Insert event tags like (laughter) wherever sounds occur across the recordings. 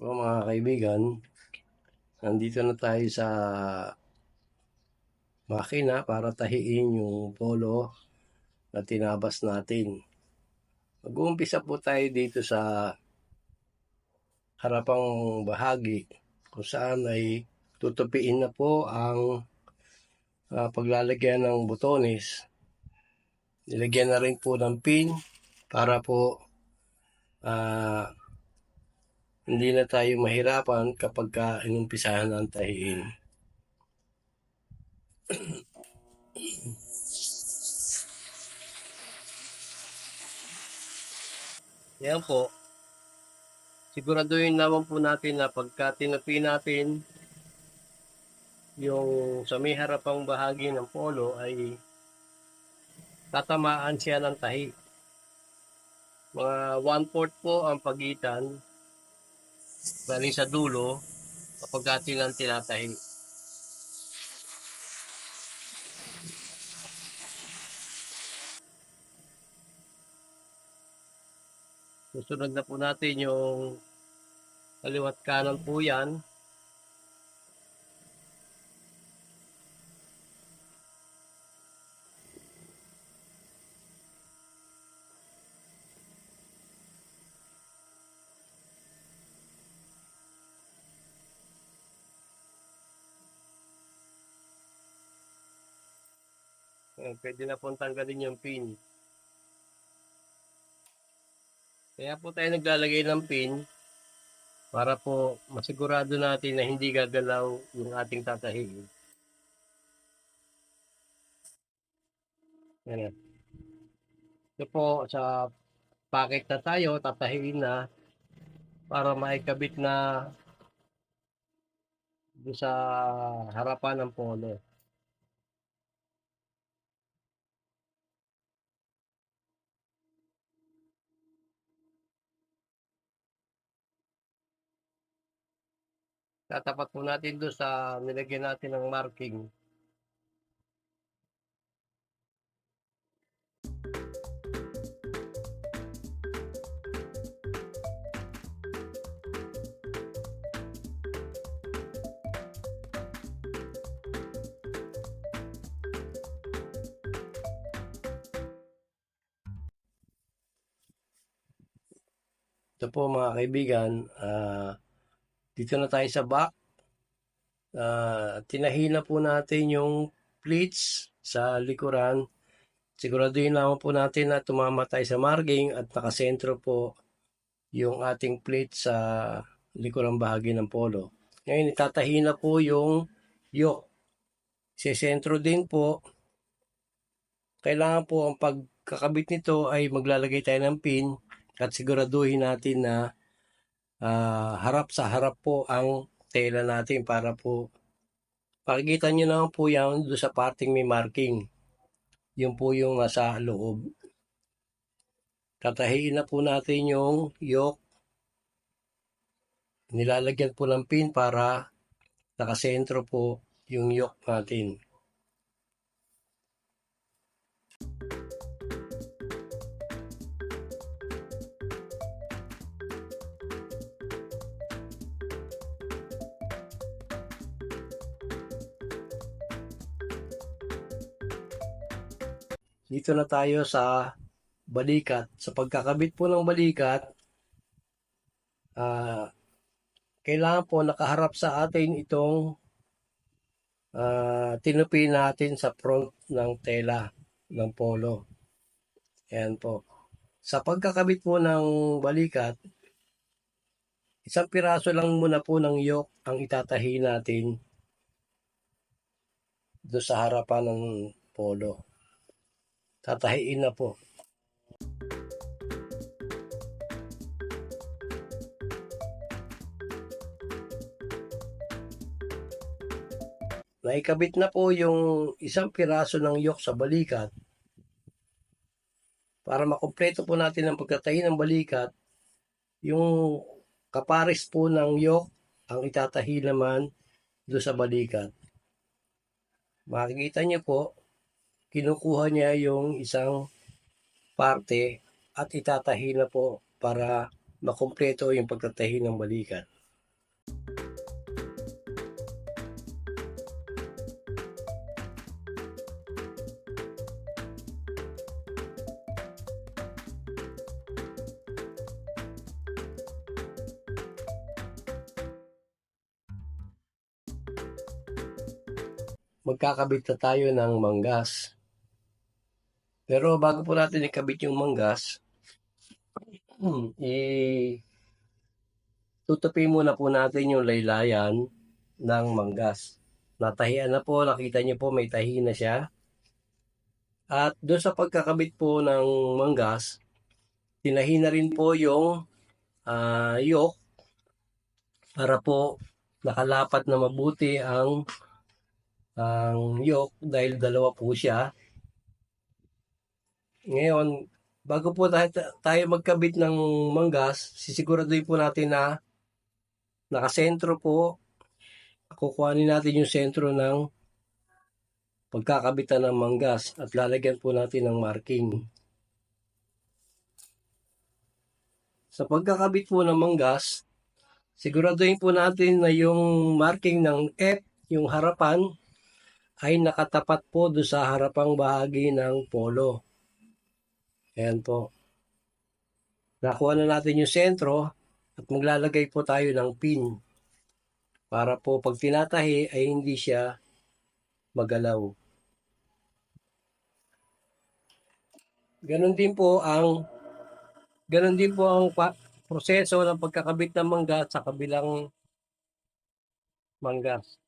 So mga kaibigan, nandito na tayo sa makina para tahiin yung polo na tinabas natin. Mag-uumpisa po tayo dito sa harapang bahagi kung saan ay tutupiin na po ang ah, paglalagyan ng butones. Nilagyan na rin po ng pin para po ah, hindi na tayo mahirapan kapag ka inumpisahan ang tahiin. (clears throat) Yan po. Siguraduhin naman po natin na pagka tinupi natin yung sa may harapang bahagi ng polo ay tatamaan siya ng tahi. Mga one-fourth po ang pagitan galing sa dulo kapag atin ang tinatahi. Susunod na po natin yung kaliwat kanan po yan. Pwede na pong tanggalin yung pin. Kaya po tayo naglalagay ng pin para po masigurado natin na hindi gagalaw yung ating tatahiin. Yan. Ito po sa packet na tayo, tatahiin na para maikabit na doon sa harapan ng polo. Tatapat po natin doon sa nilagyan natin ng marking. Ito po mga kaibigan, ah, dito na tayo sa back. Ah, tinahina po natin yung pleats sa likuran. Siguraduhin naman po natin na tumama tayo sa marking at nakasentro po yung ating plate sa likurang bahagi ng polo. Ngayon, itatahina po yung yoke. Sa sentro din po, kailangan po ang pagkakabit nito ay maglalagay tayo ng pin at siguraduhin natin na ah, harap sa harap po ang tela natin para po pakikita nyo naman po yan doon sa parting may marking. Yun po yung nasa loob. Tatahiin na po natin yung yoke. Nilalagyan po ng pin para nakasentro po yung yoke natin. Dito na tayo sa balikat. Sa pagkakabit po ng balikat, ah, kailangan po nakaharap sa atin itong ah, tinupi natin sa front ng tela ng polo. Ayan po. Sa pagkakabit po ng balikat, isang piraso lang muna po ng yoke ang itatahi natin doon sa harapan ng polo. Tatahiin na po. Naikabit na po yung isang piraso ng yok sa balikat. Para makumpleto po natin ang pagtatahi ng balikat, yung kapares po ng yok ang itatahi naman doon sa balikat. Makikita niyo po, kinukuha niya yung isang parte at itatahi na po para makumpleto yung pagtatahi ng balikan. magkakabit na tayo ng manggas pero bago po natin ikabit yung manggas, hmm, (clears throat) i tutupi muna po natin yung laylayan ng manggas. Natahian na po, nakita niyo po may tahi na siya. At doon sa pagkakabit po ng manggas, tinahi na rin po yung ah, yoke para po nakalapat na mabuti ang ang yoke dahil dalawa po siya. Ngayon, bago po tayo, tayo magkabit ng manggas, sisiguraduhin po natin na nakasentro po. Kukuhanin natin yung sentro ng pagkakabitan ng manggas at lalagyan po natin ng marking. Sa pagkakabit po ng manggas, siguraduhin po natin na yung marking ng F, yung harapan, ay nakatapat po do sa harapang bahagi ng polo. Ayan po. Nakuha na natin yung sentro at maglalagay po tayo ng pin para po pag tinatahi ay hindi siya magalaw. Ganon din po ang ganon din po ang proseso ng pagkakabit ng mangga sa kabilang manggas.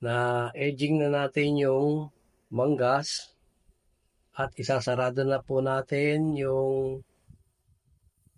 Na edging na natin yung manggas at isasarado na po natin yung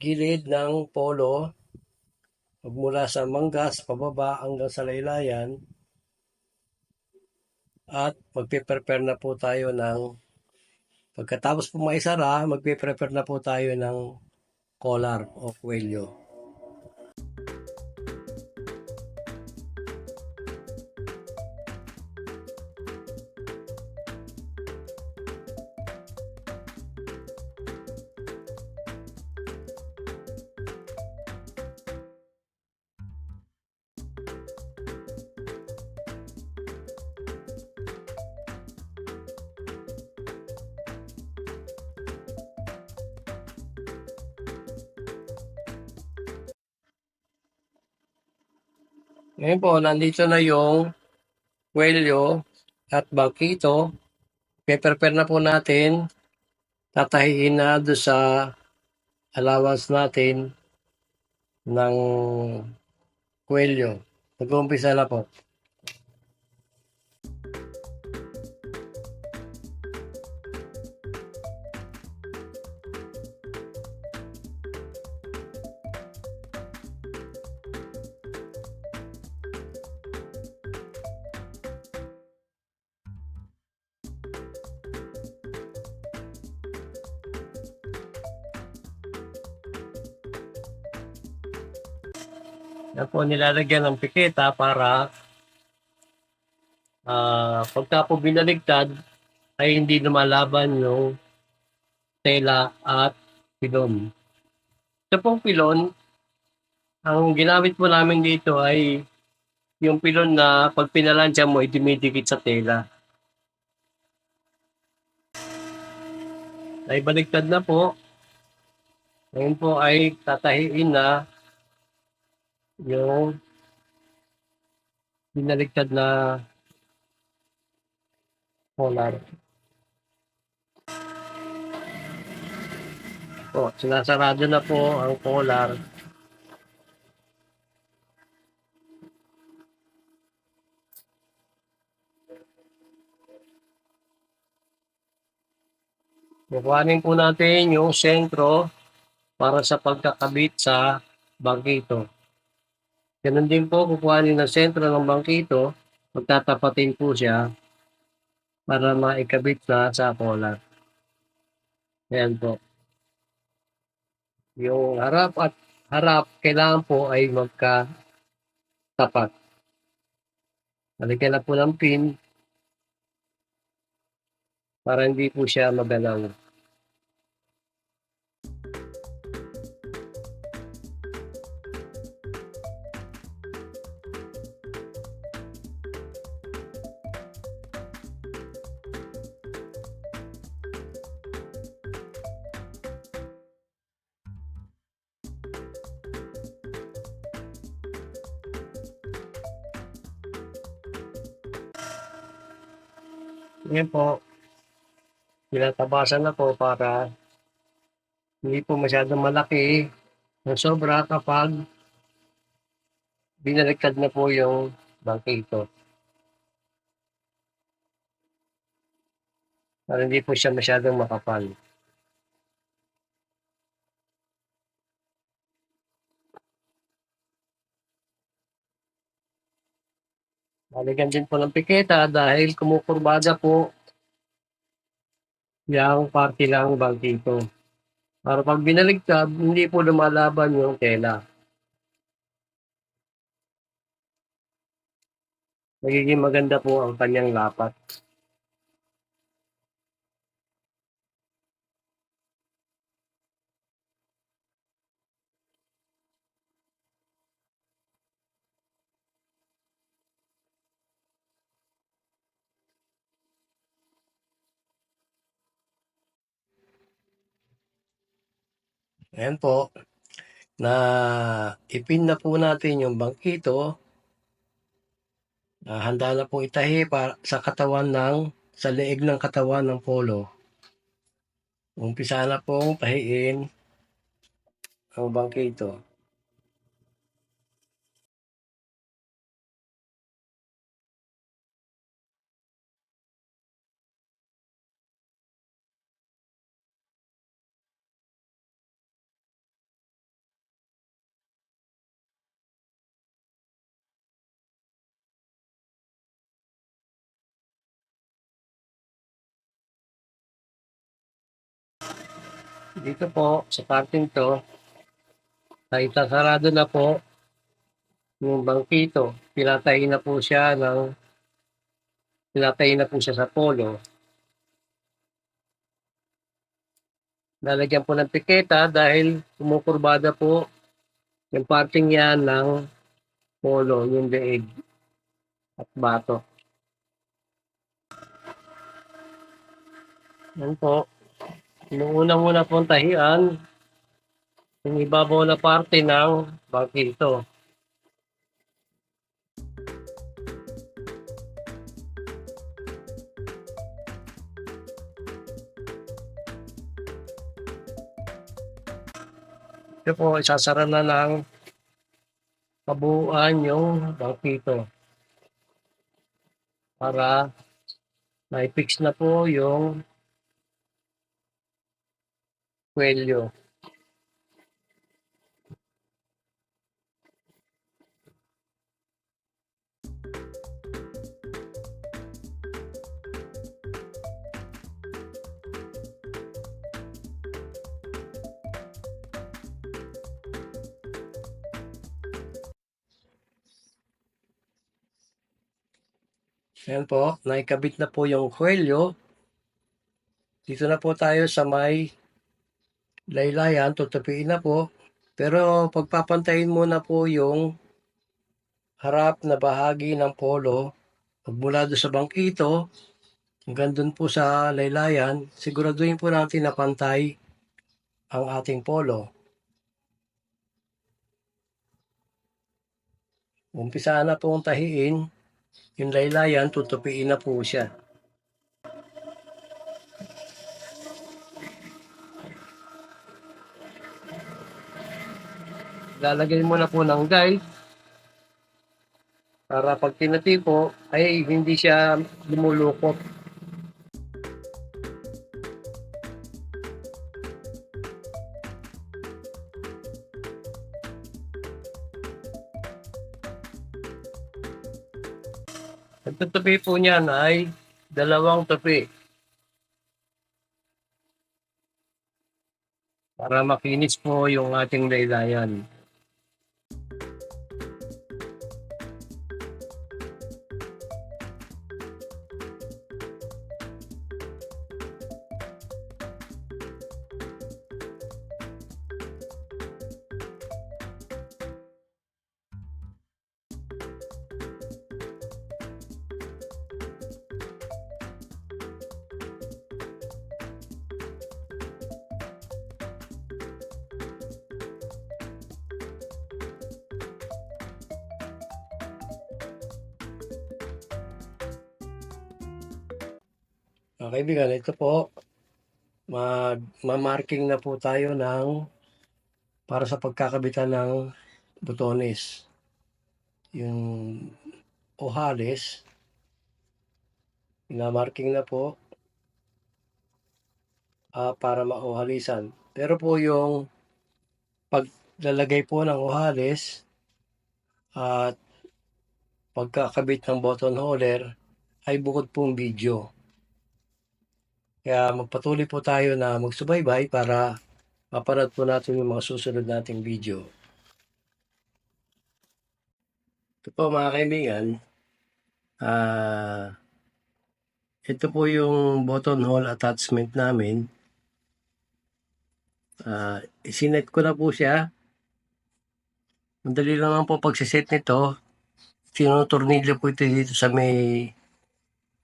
gilid ng polo magmula sa manggas pababa hanggang sa laylayan at magpe-prepare na po tayo ng pagkatapos po maisara magpe-prepare na po tayo ng collar o kwelyo. Ngayon po, nandito na yung kwelyo at bangkito. Pe-prepare na po natin. Tatahiin na do sa allowance natin ng kwelyo. Nag-uumpisa na po. Nilalagyan ng piketa para ah pagka po binaligtad ay hindi lumalaban yung tela at pilon. Ito pong pilon, ang ginamit po namin dito ay yung pilon na pag pinalansya mo ay dumidikit sa tela. Ay baligtad na po. Ngayon po ay tatahiin na yung binaligtad na collar. Po, sinasarado na po ang collar. Kukuhanin po natin yung sentro para sa pagkakabit sa bangkito. Ganun din po, kukuhanin ng sentro ng bangkito, magtatapatin po siya para maikabit na sa collar. Ayan po. Yung harap at harap, kailangan po ay magka tapat. Lalagyan na po ng pin para hindi po siya magalaw. Ngayon po, tinatabasan na po para hindi po masyadong malaki ng sobra kapag binaliktad na po yung bangkito. Para hindi po siya masyadong makapal. Lalagyan din po ng piketa dahil kumukurbada po yung parte lang bangkito. Para pag binaligtad, hindi po lumalaban yung tela. Magiging maganda po ang kanyang lapat. Ayan po, na ipin na po natin yung bangkito. Ah, handa na pong itahi para sa katawan ng sa leeg ng katawan ng polo. Umpisa na pong tahiin ang bangkito. Dito po, sa parting to, ay sarado na po yung bangkito. Pinatay na po siya ng pinatay na po siya sa polo. Lalagyan po ng piketa dahil kumukurbada po yung parting yan ng polo, yung leeg at bato. Yan po. Inuuna muna pong tahian yung ibabaw na parte ng bangkito. Ito po, isasara na ng kabuuan yung bangkito para na-fix na po yung kwelyo. Ayan po, naikabit na po yung kwelyo. Dito na po tayo sa may laylayan, tutupiin na po. Pero pagpapantayin muna po yung harap na bahagi ng polo. Pagmula doon sa bangkito, hanggang doon po sa laylayan, siguraduhin po natin na pantay ang ating polo. Umpisa na pong tahiin, yung laylayan, tutupiin na po siya. Lalagay mo na po ng guide para pag tinati po ay hindi siya lumulukot. Ang tutupi po niyan ay dalawang tupi. Para makinis po yung ating laylayan. Mga kaibigan, ito po, mag mamarking na po tayo ng para sa pagkakabitan ng butones. Yung ohales, pinamarking na po ah, para maohalisan. Pero po yung paglalagay po ng ohales at pagkakabit ng button holder ay bukod pong video. Kaya magpatuloy po tayo na magsubaybay para mapanood po natin yung mga susunod nating video. Ito po mga kaibigan, ah ito po yung button hole attachment namin. Ah, isinet ko na po siya. Madali lang po pagsiset nito. Tinutornilyo po ito dito sa may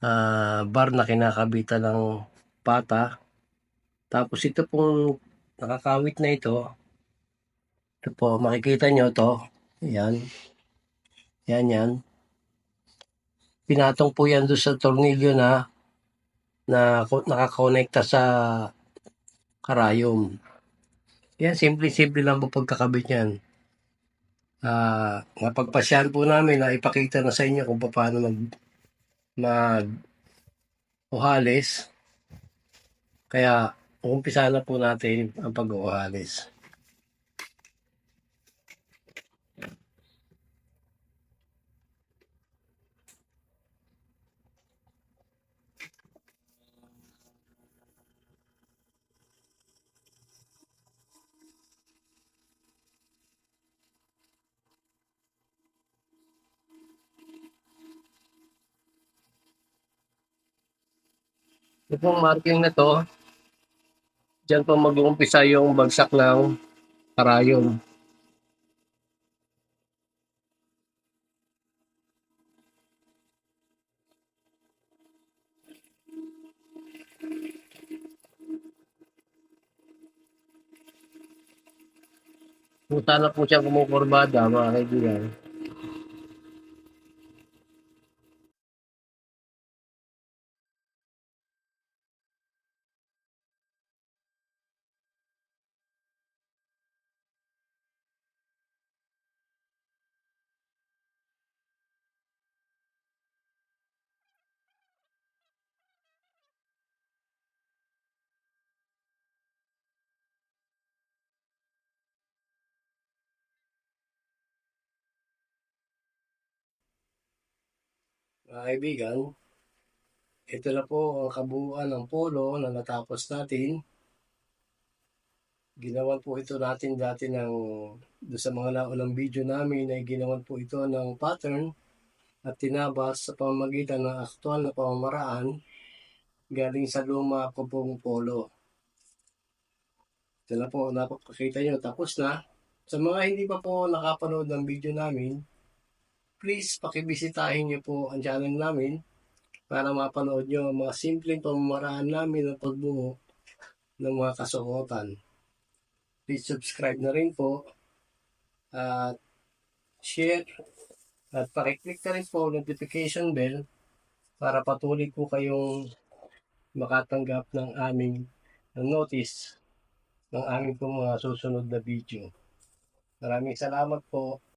ah, bar na kinakabitan ng pata. Tapos ito pong nakakawit na ito. Ito po, makikita nyo to. Yan. Yan yan. Pinatong po yan doon sa tornilyo na na ko- nakakonekta sa karayom. Yan, simple-simple lang po pagkakabit yan. Ah, napagpasyahan po namin na ipakita na sa inyo kung paano mag mag uhalis. Kaya umpisa na po natin ang pag-uuhalis. Ito pong marking na to, dyan po mag-uumpisa yung bagsak ng karayom. Kung sana po siya kumukurbada, mga kaibigan. Mga kaibigan, ito na po ang kabuuan ng polo na natapos natin. Ginawan po ito natin dati ng sa mga naunang video namin ay ginawan po ito ng pattern at tinabas sa pamamagitan ng aktual na pamamaraan galing sa luma ko pong polo. Ito na po, napapakita nyo, tapos na. Sa mga hindi pa po nakapanood ng video namin, please pakibisitahin nyo po ang channel namin para mapanood nyo ang mga simpleng pamamaraan namin ng pagbuo ng mga kasuotan. Please subscribe na rin po at share at pakiclick na rin po notification bell para patuloy po kayong makatanggap ng aming ng notice ng aming po mga susunod na video. Maraming salamat po.